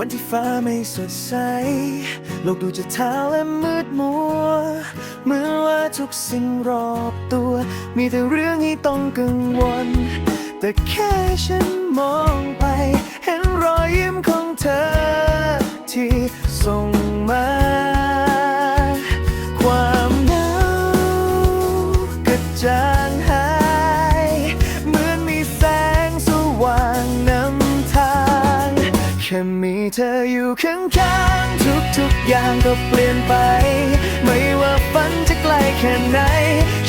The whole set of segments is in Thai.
วันที่ฟ้าไม่สดใส โลกดูจะเท้าและมืดมัว เหมื่อนว่าทุกสิ่งรอบตัว มีแต่เรื่องให้ต้องกังวล แต่แค่ฉันมองไป เห็นรอยยิ้มของเธอ ที่ส่งมา อยู่ข้างๆทุกๆอย่างก็เปลี่ยนไป ไม่ว่าฝันจะไกลแค่ไหน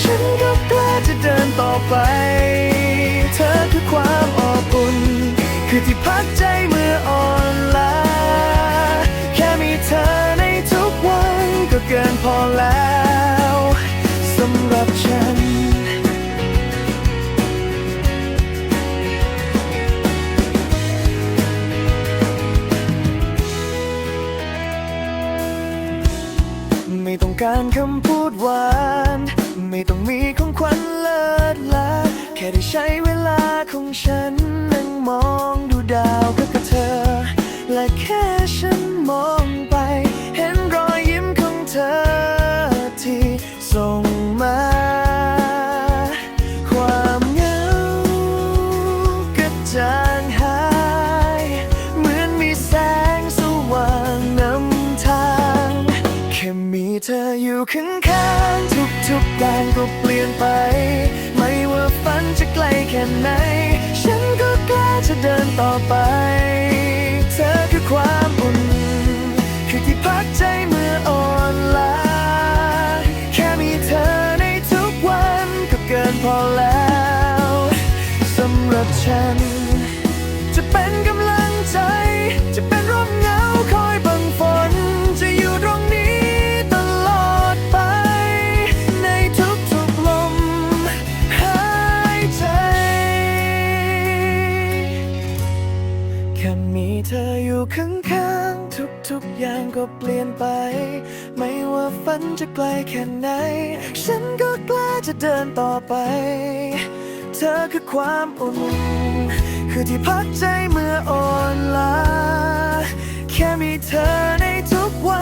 ฉันก็กล้าจะเดินต่อไป เธอคือความอบอุ่น คือที่พักใจเมื่ออ่อนล้าแค่มีเธอในทุกวันก็เกินพอแล้ว การคำพูดหวาน ไม่ต้องมีของขวัญเลิศลาแค่ได้ใช้เวลาของฉัน นั่งมองดูดาวกับเธอ และแค่ เธออยู่ข้างๆทุกๆอย่างก็เปลี่ยนไป ไม่ว่าฝันจะไกลแค่ไหน ฉันก็กล้าจะเดินต่อไป เธอคือความอุ่น คือที่พักใจเมื่ออ่อนล้าแค่มีเธอในทุกวันก็เกินพอแล้วสำหรับฉัน แค่มีเธออยู่ข้างๆ ทุกๆ อย่างก็เปลี่ยนไป ไม่ว่าฝันจะไกลแค่ไหน ฉันก็กล้าจะเดินต่อไป เธอคือความอุ่น คือที่พักใจเมื่ออ่อนล้า แค่มีเธอในทุกวัน